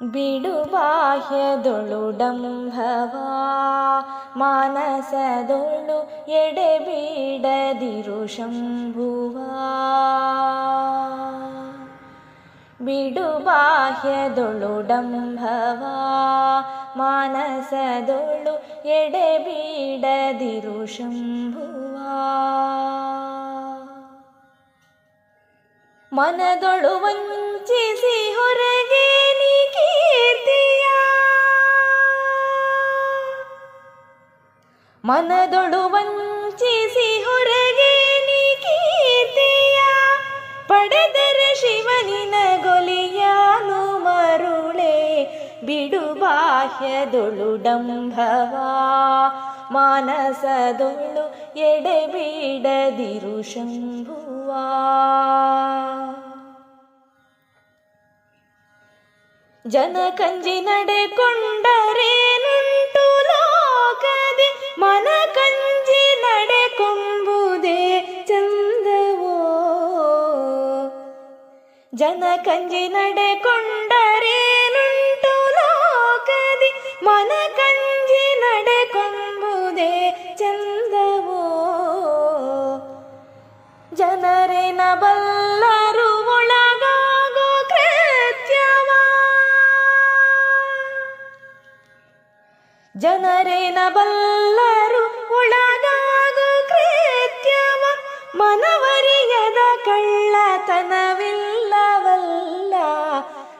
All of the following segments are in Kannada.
ಬಿಡು ಬಾಹ್ಯದೊಳು ಡಂಭವ ಮಾನಸದೊಳು ಎಡೆ ಬಿಡದಿರು ಶಂಭುವ ಬಿಡು ಬಾಹ್ಯದೊಳು ಡಂಭವ ಮಾನಸದೊಳು ಎಡೆ ಬಿಡದಿರು ಶಂಭುವ ಮನದೊಳು ವಂಚಿಸಿ ಹೊರಗೆ ಮನದೊಳು ವಂಚಿಸಿ ಹೊರಗೆ ನೀ ಕೀರ್ತಿಯ, ಪಡೆದರೆ ಶಿವನಿನ ಗೊಲಿಯಾನು ಮರುಳೆ, ಬಿಡು ಬಾಹ್ಯದೊಳು ಡಂಭವ ಮಾನಸದೊಳು ಎಡೆ ಬಿಡದಿರು ಶಂಭುವ. ನಡೆಕೊಂಡರೆ ಕಂಜಿ ನಡೆಕೊಂಡರೇನುಂಟು ಲೋಕದೆ ಮನ ಕಂಜಿ ನಡೆಕೊಂಬುದೇ ಚಂದವೋ. ಜನ ಕಂಜಿ ನಡೆಕೊಂಡರೇನುಂಟು ಲೋಕದಿ? ಮನ ಕಂಜಿ ನಡೆಕೊಂಬುದೇ ಚಂದವೋ. ಜನರೇನ ಬಲ್ಲರು ಜನರೇನ ಬಲ್ಲರು ಒಳಗಾಗು ಕೃತ್ಯವ, ಮನವರಿಯದ ಕಳ್ಳತನವಿಲ್ಲವಲ್ಲ,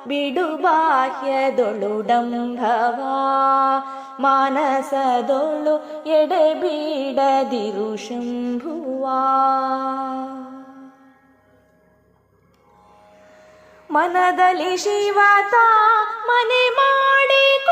ಬಿಡು ಬಾಹ್ಯದೊಳು ಡಂಭವ, ಮಾನಸದೊಳು ಎಡೆ ಬೀಡದಿರು ಶಂಭುವ. ಮನದಲ್ಲಿ ಶಿವತ ಮನೆ ಮಾಡಿಕೊಂಡಿಹ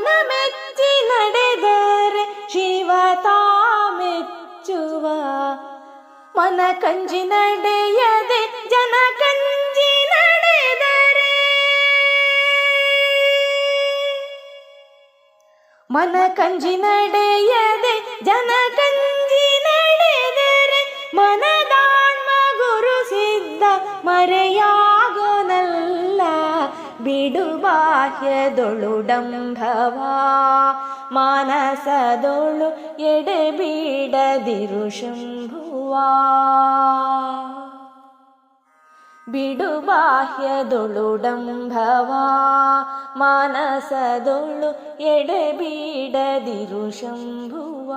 ಮನ ಮೆಚ್ಚಿ ನಡೆದರೆ ಶಿವತ ಮೆಚ್ಚುವ ಮನ ಕಂಜಿ ನಡೆಯದೆ ಜನ ಕಂಜಿ ನಡೆದರೆ ಮನ ಕಂಜಿ ನಡೆಯದೆ ಜನ ಕಂಜಿ ನಡೆದರೆ ಮನದಾಣ್ಮ ಗುರು ಸಿದ್ಧ ಮರೆಯಾಗೋನಲ್ಲ ಬಿಡು ಬಾಹ್ಯದೊಳು ಡಂಭವ ಮಾನಸದೊಳು ಎಡೆ ಬೀಡದಿರು ಶಂಭುವ ಬಿಡು ಬಾಹ್ಯದೊಳು ಡಂಭವ ಮಾನಸದೊಳು ಎಡೆ ಬೀಡದಿರು ಶಂಭುವ